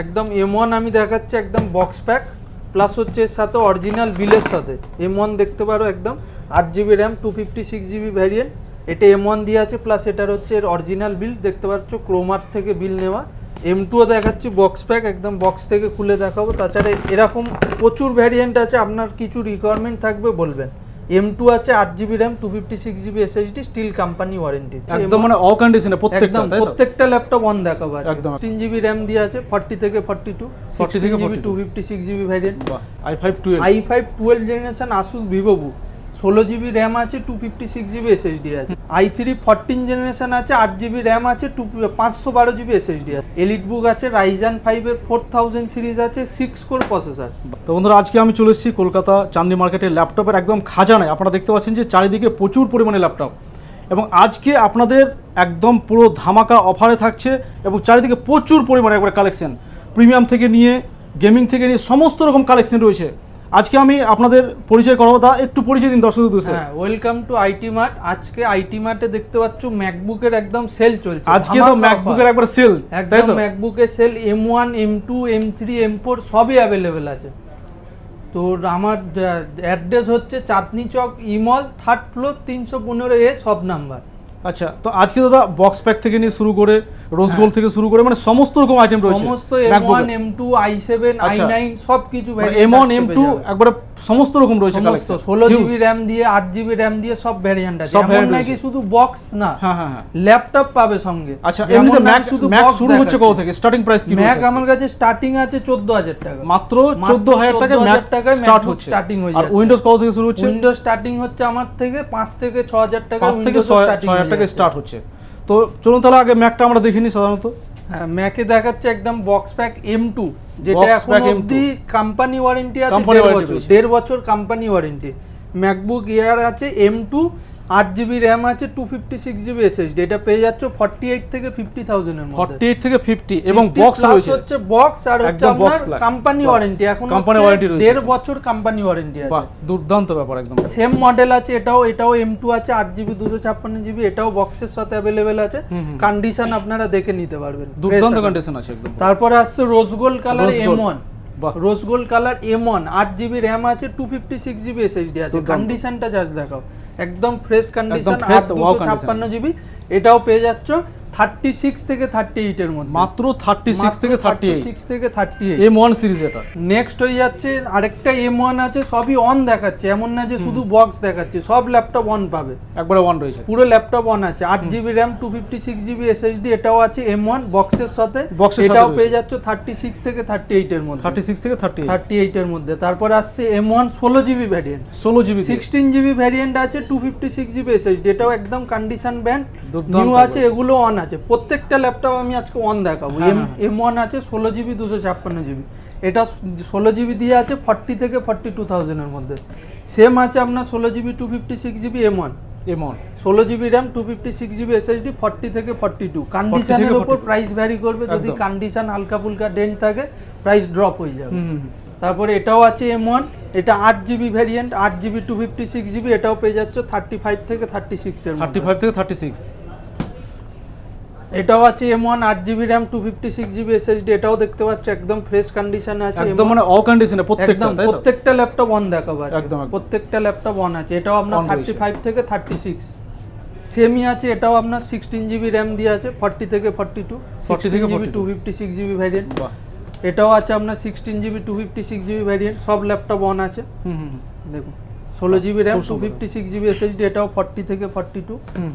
একদম M one আমি দেখাচ্ছি একদম বক্স প্যাক প্লাস হচ্ছে এর সাথে অরিজিনাল বিলের সাথে। এম ওয়ান দেখতে পারো একদম আট G B RAM two fifty six G B variant এটা এম ওয়ান দিয়ে আছে প্লাস এটার হচ্ছে এর অরিজিনাল বিল দেখতে পাচ্ছ ক্রোমার থেকে বিল নেওয়া। এম টুও দেখাচ্ছি বক্স প্যাক একদম বক্স থেকে খুলে দেখাবো। তাছাড়া এরকম প্রচুর ভ্যারিয়েন্ট আছে, আপনার কিছু রিকোয়ারমেন্ট থাকবে বলবেন। এম টু আছে আট G B RAM two fifty six G B S S D still company warranty একদম মানে অ কন্ডিশনে প্রত্যেকটা একদম প্রত্যেকটা ল্যাপটপ অন দেখাবো একদম। তিন জিবি র্যাম দিয়ে আছে ফর্টি থেকে ফর্টি টু 40 থেকে G B 42 two fifty six G B variant I five twelve I five twelve generation Asus Vivobook ষোলো জিবি র্যাম আছে two fifty six G B S S D আছে। I three fourteen generation আছে, আট GB RAM আছে two পাঁচশো বারো G B S S D আছে। Elite বুক আছে রাইজান ফাইভের ফোর থাউজেন্ড সিরিজ আছে সিক্স কোর প্রসেসর তো বন্ধুরা, আজকে আমি চলে এসেছি কলকাতা চাঁদনি মার্কেটের ল্যাপটপের একদম খাজানায়। আপনারা দেখতে পাচ্ছেন যে চারিদিকে প্রচুর পরিমাণে ল্যাপটপ এবং আজকে আপনাদের একদম পুরো ধামাকা অফারে থাকছে এবং চারিদিকে প্রচুর পরিমাণে একবার কালেকশন প্রিমিয়াম থেকে নিয়ে গেমিং থেকে নিয়ে সমস্ত রকম কালেকশন রয়েছে। আজকে আমি আপনাদের পরিচয় করাবো। তা একটু পরিচয় দিন দর্শক হ্যাঁ ওয়েলকাম টু আইটি মার্ট আজকে আইটি মার্টে দেখতে পাচ্ছ ম্যাকবুকের একদম সেল চলছে। আজকে তো ম্যাকবুকের। একবার সেল তাই একদম ম্যাকবুকের sale M one M two M three M four সবই অ্যাভেলেবেল আছে। তো আমার অ্যাড্রেস হচ্ছে চাঁদনি চক ইমল থার্ড ফ্লোর তিনশো পনেরো এ সব নাম্বার আচ্ছা তো আজকে দাদা বক্স প্যাক থেকে নিয়ে শুরু করে রোজ গোল থেকে শুরু করে মানে সমস্ত রকম আইটেম রয়েছে। সমস্ত M one M two I seven I. Nine সব কিছু এম ওয়ান এম টু একবারে সমস্ত রকম রয়েছে। ষোলো Huge। জিবি র্যাম দিয়ে আট জিবি র্যাম দিয়ে সব ভ্যারিয়েন্ট আছে। এমন নাকি শুধু বক্স না হ্যাঁ হ্যাঁ ল্যাপটপ পাবে সঙ্গে। আচ্ছা এমনিতে ম্যাক শুধু ম্যাক শুরু হচ্ছে কত থেকে? স্টার্টিং প্রাইস কি ম্যাক আমার কাছে স্টার্টিং আছে চোদ্দ হাজার টাকা। মাত্র মাত্র 14000 টাকা ম্যাক টাকায় স্টার্ট হচ্ছে। স্টার্টিং হয়ে আর যাচ্ছে। উইন্ডোজ কত থেকে শুরু হচ্ছে? উইন্ডোজ স্টার্টিং হচ্ছে আমার থেকে পাঁচ থেকে ছ হাজার টাকা 5 থেকে Windows 6 starting 6000 টাকা স্টার্ট হচ্ছে। তো চলুন তাহলে আগে ম্যাকটা আমরা দেখিনি সাধারণত। ম্যাকে দেখাচ্ছে একদম বক্স প্যাক এম টু যেটা এখন pack M2 অবধি কোম্পানি ওয়ারেন্টি আছে দেড় বছর দেড় বছর কোম্পানি ওয়ারেন্টি ম্যাকবুক ইয়ার আছে এম টু আট জিবি র্যাম আছে two fifty six G B S S D এটা পেয়ে যাচ্ছে ফর্টি এইট থেকে ফিফটি থাউজেন্ডের মধ্যে। 48 থেকে 50 এবং 50 বক্স রয়েছে। হচ্ছে বক্স আর হচ্ছে আপনার। কোম্পানি। ওয়ারেন্টি এখন Company warranty রয়েছে। দেড় বছর কোম্পানি ওয়ারেন্টি আছে। দুর্দান্ত ব্যাপার একদম। সেম মডেল আছে এটাও এটাও এম টু আছে আট জিবি দুশো ছাপ্পান্ন জিবি এটাও বক্সের সাথে অ্যাভেলেবেল আছে। কন্ডিশন আপনারা দেখে নিতে পারবেন। দুর্দান্ত কন্ডিশন আছে একদম। তারপরে আসছে rose gold colour M one rose gold colour M one আট জিবি র্যাম আছে two fifty six GB SSD আছে। কন্ডিশনটা জাস্ট দেখাও। একদম ফ্রেশ কন্ডিশন আট দুশো ছাপ্পান্ন জিবি এটাও পেয়ে যাচ্ছ। থার্টি সিক্স থেকে থার্টি এইটের মধ্যে। মাত্র 36 থেকে 38 সিক্স থেকে thirty eight M one series এটা। নেক্সট হয়ে যাচ্ছে আরেকটা এম ওয়ান আছে সবই অন দেখাচ্ছে। এমন না যে শুধু বক্স দেখাচ্ছে সব ল্যাপটপ অন পাবে। একবারে ওয়ান রয়েছে। পুরো ল্যাপটপ অন আছে। আট GB RAM two fifty six GB SSD এটাও আছে এম ওয়ান বক্সের সাথে। এটাও পেয়ে যাচ্ছে থার্টি সিক্স থেকে থার্টি এইটের মধ্যে। 36 থেকে 38 থার্টি এইটের মধ্যে। তারপরে আসছে এম ওয়ান ষোলো GB variant 16 GB sixteen GB variant আছে two fifty six GB SSD এটাও একদম কন্ডিশন ব্যান্ড নিউ আছে। এগুলো অন আছে। প্রত্যেকটা ল্যাপটপ আমি আজকে অন দেখাবো। এম। এম ওয়ান আছে ষোলো জিবি দুশো ছাপ্পান্ন জিবি এটা ষোলো জিবি দিয়ে আছে ফর্টি থেকে ফর্টি টু থাউজেন্ডের মধ্যে। সেম আছে আপনার ষোলো GB two fifty six GB M one M one ষোলো GB RAM two fifty six GB SSD forty থেকে ফর্টি টু কন্ডিশনের ওপর প্রাইস ভ্যারি করবে। যদি। কন্ডিশন হালকা ফুলকা ডেন্ট থাকে প্রাইস ড্রপ হয়ে যাবে। তারপরে এটাও আছে এম ওয়ান এটা আট জিবি ভ্যারিয়েন্ট আট GB two fifty six GB এটাও পেয়ে যাচ্ছে থার্টি ফাইভ থেকে থার্টি সিক্সের 35 থেকে 36 এটাও আছে এম ওয়ান আট GB RAM two fifty six GB SSD এটাও দেখতে পাচ্ছ একদম ফ্রেশ কন্ডিশনে আছে একদম মানে অ কন্ডিশনে প্রত্যেকটা একদম প্রত্যেকটা ল্যাপটপ অন দেখাবো আছে একদম। প্রত্যেকটা ল্যাপটপ অন আছে। এটাও আপনার থার্টি ফাইভ থেকে থার্টি সিক্স সেমই আছে এটাও আপনার সিক্সটিন জিবি র্যাম দিয়ে আছে ফর্টি থেকে ফর্টি টু 40 থেকে GB two fifty six GB variant এটাও আছে আপনার sixteen GB two fifty six GB variant সব ল্যাপটপ অন আছে। দেখুন ষোলো GB RAM two fifty six GB SSD এটাও ফর্টি থেকে ফর্টি টু হুম।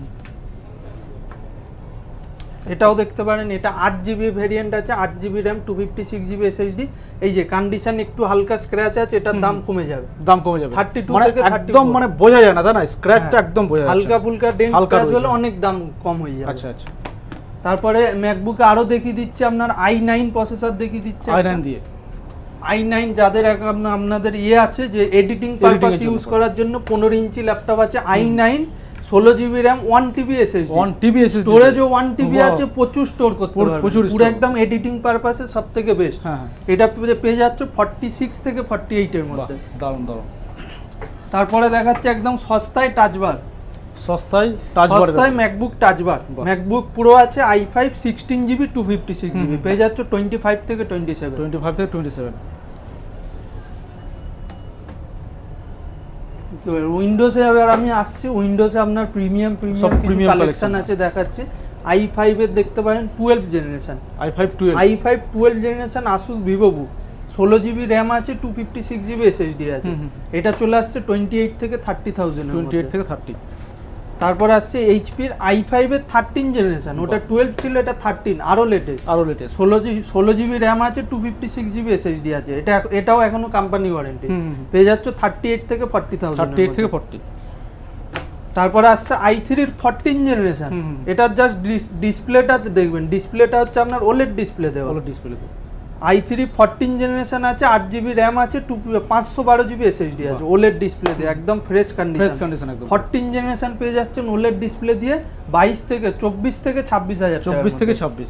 এটাও দেখতে পারেন এটা আট জিবি ভ্যারিয়েন্ট আছে আট GB RAM two fifty six GB SSD এই যে কন্ডিশন একটু হালকা স্ক্র্যাচ আছে এটার দাম কমে যাবে। দাম কমে যাবে। 32 মানে থেকে 34 একদম মানে বোঝা যায় না তাই না? স্ক্র্যাচটা। একদম বোঝা যাচ্ছে। হালকা ফুলকা ডেন্ট স্ক্র্যাচ হলে অনেক দাম কম হয়ে যাবে। আচ্ছা আচ্ছা। তারপরে ম্যাকবুকে আরও দেখিয়ে দিচ্ছে আপনার আই নাইন প্রসেসর দেখিয়ে দিচ্ছে আই নাইন দিয়ে। আই নাইন যাদের আপনাদের ইয়ে আছে যে এডিটিং পারপাস ইউজ করার জন্য পনেরো ইঞ্চি ল্যাপটপ আছে আই নাইন ষোলো GB RAM one TB SSD one TB SSD storage one TB আছে প্রচুর স্টোর করতে পারবে। প্রচুর পুরো একদম এডিটিং পারপাসে সব থেকে বেস্ট হ্যাঁ। এটা পেয়ে যাচ্ছে ফর্টি সিক্স থেকে ফর্টি এইটের মধ্যে। দারুণ দারুণ তারপরে দেখাচ্ছে একদম সস্তায় টাচবার সস্তায় টাচবার সস্তায় ম্যাকবুক টাচবার ম্যাকবুক প্রো আছে i5 16 জিবি 256 জিবি পেয়ে যাচ্ছে 25 থেকে 27 25 থেকে 27 এবার উইন্ডোজে এবার আমি আসছি। উইন্ডোজে আপনার প্রিমিয়াম প্রিমিয়াম প্রিমিয়াম কালেকশন আছে দেখাচ্ছে। আই ফাইভের দেখতে পারেন twelve generation I five twelve I five twelve generation Asus Vivo book ষোলো জিবি র্যাম আছে two fifty six GB SSD আছে। এটা চলে আসছে টোয়েন্টি এইট থেকে থার্টি থাউজেন্ড টোয়েন্টি এইট থেকে থার্টি তারপর আসছে এইচপির আই ফাইভের থার্টিন জেনারেশন ওটা টুয়েলভ ছিল এটা থার্টিন আরও লেটেস্ট আরও লেটেস্ট ষোলো জিবি ষোলো জিবি র্যাম আছে two fifty six GB SSD আছে। এটা এটাও এখনও কোম্পানি ওয়ারেন্টি। পেয়ে যাচ্ছ থার্টি এইট থেকে ফর্টি থাউজেন্ড থার্টি এইট থেকে ফর্টি তারপরে আসছে আই থ্রির ফোরটিন জেনারেশন। এটার জাস্ট ডিসপ্লেটা দেখবেন। ডিসপ্লেটা হচ্ছে আপনার ওলেড ডিসপ্লে দেওয়া। ভালো display i three fourteen generation আছে আট জিবি র্যাম আছে টু পাঁচশো বারো জিবি এসএসডি আছে। ওলেড ডিসপ্লে দিয়ে একদম ফ্রেশ ফ্রেশ কন্ডিশন একদম। ফোরটিন জেনারেশন পেয়ে যাচ্ছেন ওলেড ডিসপ্লে দিয়ে বাইশ থেকে চব্বিশ থেকে ছাব্বিশ হাজার চব্বিশ থেকে ছাব্বিশ।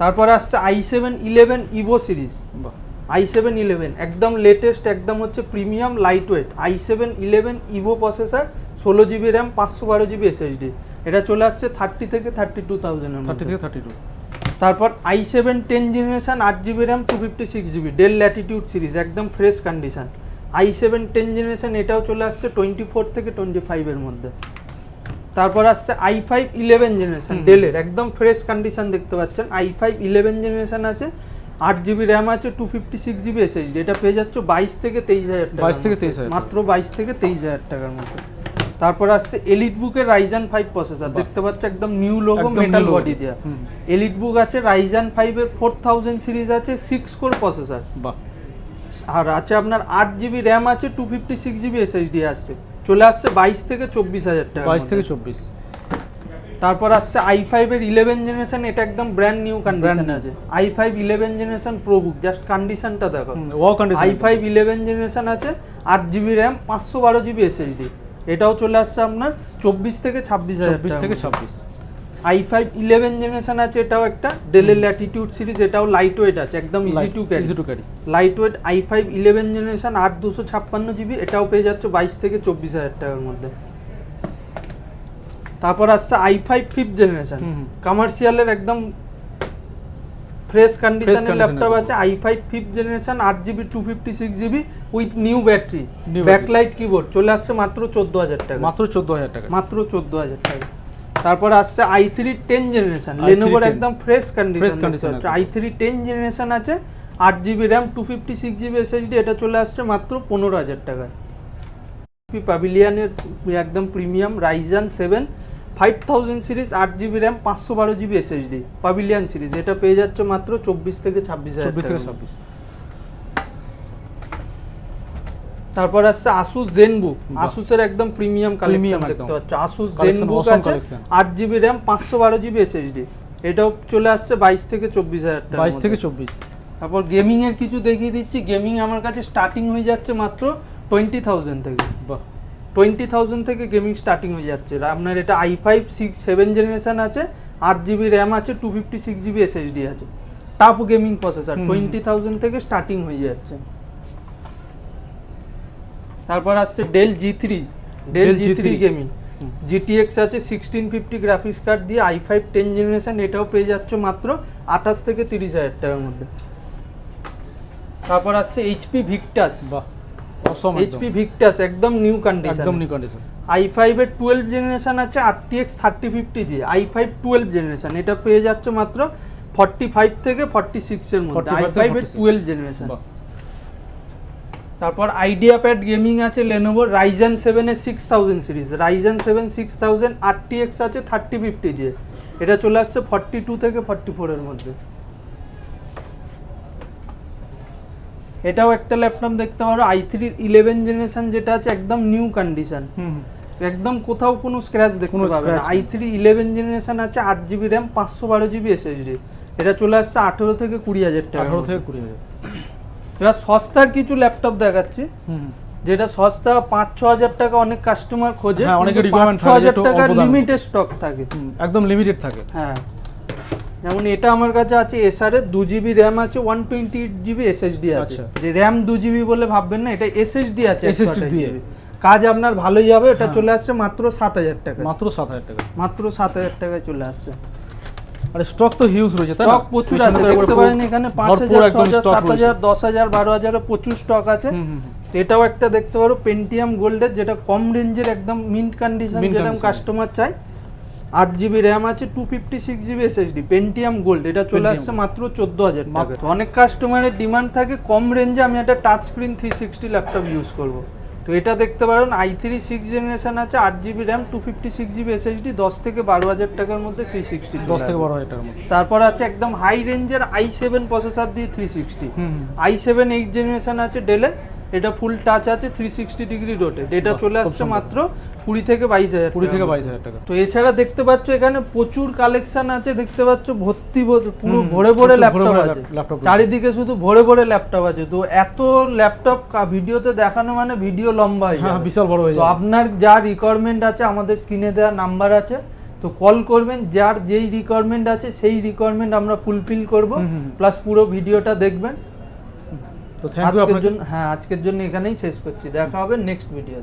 তারপরে আসছে I seven eleven Evo series I seven eleven একদম লেটেস্ট একদম হচ্ছে premium light weight I seven eleven Evo processor ষোলো জিবি র্যাম পাঁচশো বারো জিবি এসএসডি এটা চলে আসছে থার্টি থেকে থার্টি টু থাউজেন্ডের থার্টি থেকে থার্টি টু তারপর আই সেভেন টেন জেনারেশন আট GB RAM two fifty six GB Dell Latitude series একদম fresh condition i seven ten generation এটাও চলে আসছে টোয়েন্টি ফোর থেকে টোয়েন্টি ফাইভের মধ্যে। তারপর আসছে আই ফাইভ ইলেভেন জেনারেশন। ডেলের একদম ফ্রেশ কন্ডিশন দেখতে পাচ্ছেন। আই ফাইভ ইলেভেন জেনারেশন আছে আট জিবি র্যাম আছে two fifty six GB SSD এটা পেয়ে যাচ্ছ বাইশ থেকে তেইশ হাজার টাকা 22 থেকে 23,000 টাকা। মাত্র বাইশ থেকে তেইশ হাজার টাকার মতো তারপর আসছে এলিট বুকের রাইজান ফাইভ প্রসেসর দেখতে পাচ্ছ একদম নিউ লোগো মেটাল বডি দেওয়া। এলিট বুক আছে রাইজান ফাইভের ফোর থাউজেন্ড সিরিজ আছে সিক্স কোর প্রসেসর বাহ। আর আছে আপনার আট জিবি র্যাম আছে two fifty six GB SSD আসছে। চলে আসছে বাইশ থেকে চব্বিশ হাজার টাকা বাইশ থেকে চব্বিশ। তারপর আসছে আই ফাইভের ইলেভেন জেনারেশন এটা একদম ব্র্যান্ড নিউ কন্ডিশন আছে। I five eleven generation pro book just কন্ডিশনটা দেখো। আই ফাইভ ইলেভেন জেনারেশন আছে আট জিবি র্যাম পাঁচশো বারো জিবি এসএসডি এটাও চলে আসছে আপনার চব্বিশ থেকে ছাব্বিশ হাজার চব্বিশ থেকে ছাব্বিশ। আই ফাইভ ইলেভেন জেনারেশন আছে এটাও একটা। ডেলের ল্যাটিটিউড সিরিজ এটাও লাইট ওয়েট আছে একদম easy to carry easy to carry light weight i five eleven generation আট দুশো ছাপ্পান্ন জিবি এটাও পেয়ে যাচ্ছে বাইশ থেকে চব্বিশ হাজার টাকার মধ্যে। তারপর আসছে আই ফাইভ ফিফথ জেনারেশন। কমার্শিয়ালের একদম ফ্রেশ কন্ডিশনের ল্যাপটপ আছে আই ফাইভ ফিফথ জেনারেশন আট GB two fifty six GB with new battery backlight keyboard চলে আসছে মাত্র চোদ্দ হাজার টাকা। মাত্র চোদ্দ হাজার টাকা। মাত্র চোদ্দ হাজার টাকা। তারপর আসছে i three ten generation i3 লেনোভোর একদম fresh condition. I three ten generation আছে আট GB RAM two fifty six GB SSD এটা চলে আসছে মাত্র পনেরো হাজার টাকায়। প্যাভিলিয়ানের একদম premium Ryzen seven five thousand series আট জিবি র্যাম পাঁচশো বারো জিবি এসএসডি প্যাভিলিয়ান সিরিজ এটা পেয়ে যাচ্ছে মাত্র চব্বিশ থেকে ছাব্বিশ হাজার থেকে ছাব্বিশ। তারপর আসছে আসুস জেনবুক। আসুসের একদম প্রিমিয়াম কালেকশন দেখতে পাচ্ছ। আসুস জেনবুক আছে। আট জিবি র্যাম পাঁচশো বারো জিবি এসএসডি এটাও চলে আসছে বাইশ থেকে চব্বিশ হাজার টাকা বাইশ থেকে চব্বিশ। তারপর গেমিং এর কিছু দেখিয়ে দিচ্ছি। গেমিং আমার কাছে স্টার্টিং হয়ে যাচ্ছে মাত্র টোয়েন্টি থাউজেন্ড থেকে। বাহ। টোয়েন্টি থাউজেন্ড থেকে গেমিং স্টার্টিং হয়ে যাচ্ছে। আপনার এটা i five six seven generation আছে আট জিবি র্যাম আছে two fifty six GB SSD আছে। Top gaming processor. Twenty thousand থেকে স্টার্টিং হয়ে যাচ্ছে। তারপর আসছে Dell G three Dell G three G3 gaming. GTX আছে সিক্সটিন ফিফটি গ্রাফিক্স কার্ড দিয়ে আই ফাইভ টেন জেনারেশন এটাও পেয়ে যাচ্ছে মাত্র আঠাশ থেকে তিরিশ হাজার টাকার মধ্যে। তারপর আসছে এইচপি ভিক্টাস বাহ। অসম এইচপি ভিক্টাস একদম। নিউ কন্ডিশন একদম নিউ কন্ডিশন আই ফাইভের টুয়েলভ জেনারেশন আছে আরটিএক্স থার্টি ফিফটি দিয়ে। আই ফাইভ টুয়েলভ জেনারেশন এটা পেয়ে যাচ্ছে মাত্র ফর্টি ফাইভ থেকে ফর্টি সিক্সের মধ্যে। আই ফাইভের টুয়েলভ জেনারেশন তারপর আইডিয়া প্যাড গেমিং আছে লেনোভো রাইজেন সেভেনের six thousand series Ryzen seven six thousand RTX আছে থার্টি ফিফটি দিয়ে। এটা চলে আসছে ফর্টি টু থেকে ফর্টি ফোরের মধ্যে। এটাও একটা ল্যাপটপ দেখতে পারো আই থ্রির ইলেভেন জেনারেশন যেটা আছে একদম নিউ কন্ডিশন। একদম কোথাও কোনো স্ক্র্যাচ দেখতে পাবে না। আই। থ্রি ইলেভেন জেনারেশন আছে আট জিবি র্যাম পাঁচশো বারো জিবি এসএসডি এটা চলে আসছে আঠেরো থেকে কুড়ি হাজার টাকা আঠারো থেকে কুড়ি হাজার। এবার সস্তার কিছু ল্যাপটপ দেখাচ্ছি। যেটা সস্তা পাঁচ ছ হাজার টাকা অনেক কাস্টমার খোঁজে হ্যাঁ, requirement ছ হাজার টাকার লিমিটেড স্টক থাকে। একদম লিমিটেড থাকে। হ্যাঁ। যেমন এটা আমার কাছে আছে এসআর এর দু জিবি র্যাম আছে one twenty eight GB SSD আছে। আচ্ছা। যে র্যাম দু জিবি বলে ভাববেন না এটা এসএসডি আছে দিয়ে। কাজ আপনার ভালোই হবে এটা হ্যাঁ। চলে আসছে মাত্র সাত হাজার টাকা মাত্র সাত হাজার টাকা মাত্র সাত হাজার টাকায় চলে আসছে। আর স্টক তো হিউজ রয়েছে তাই স্টক প্রচুর আছে দেখতে পারেন এখানে পাঁচ হাজার হাজার সাত হাজার দশ হাজার বারো হাজারের প্রচুর স্টক আছে। এটাও একটা দেখতে পারো পেন্টিয়াম গোল্ডের যেটা কম রেঞ্জের একদম মিন্ট কন্ডিশন যেরকম কাস্টমার চাই আট জিবি র্যাম আছে two fifty six GB SSD Pentium gold এটা চলে আসছে মাত্র চোদ্দ হাজার টাকা। অনেক কাস্টমারের ডিমান্ড থাকে কম রেঞ্জে আমি একটা touch screen three sixty laptop use করব। তো এটা দেখতে পারেন আই থ্রি সিক্স জেনারেশন আছে আট GB RAM two fifty six GB SSD দশ থেকে বারো হাজার টাকার মধ্যে থ্রি সিক্সটি দশ থেকে বারো হাজার টাকার মধ্যে। তারপর আছে একদম হাই রেঞ্জের আই সেভেন প্রসেসার দিয়ে three sixty. I seven eight generation আছে ডেলে এটা ফুল টাচ আছে থ্রি সিক্সটি ডিগ্রি রোটেট এটা চলে আসছে মাত্র কুড়ি থেকে বাইশ হাজার কুড়ি থেকে বাইশ হাজার টাকা। তো এছাড়া দেখতে পাচ্ছ এখানে প্রচুর কালেকশন আছে দেখতে পাচ্ছ ভর্তি পুরো ভরে ভরে ল্যাপটপ আছে। চারিদিকে শুধু ভরে ভরে ল্যাপটপ আছে। তো এত ল্যাপটপ ভিডিওতে দেখানো মানে ভিডিও লম্বা হয়ে হ্যাঁ যাবে। বিশাল বড় হয়ে যাবে। আপনার যা রিকোয়ারমেন্ট আছে আমাদের স্ক্রিনে দেওয়া নাম্বার আছে। তো কল করবেন যার যেই রিকোয়ারমেন্ট আছে সেই রিকোয়ারমেন্ট আমরা ফুলফিল করব। প্লাস পুরো ভিডিওটা দেখবেন। তো থ্যাংক ইউ আপনাদের জন্য হ্যাঁ আজকের জন্য এখানেই শেষ করছি। দেখা হবে নেক্সট ভিডিও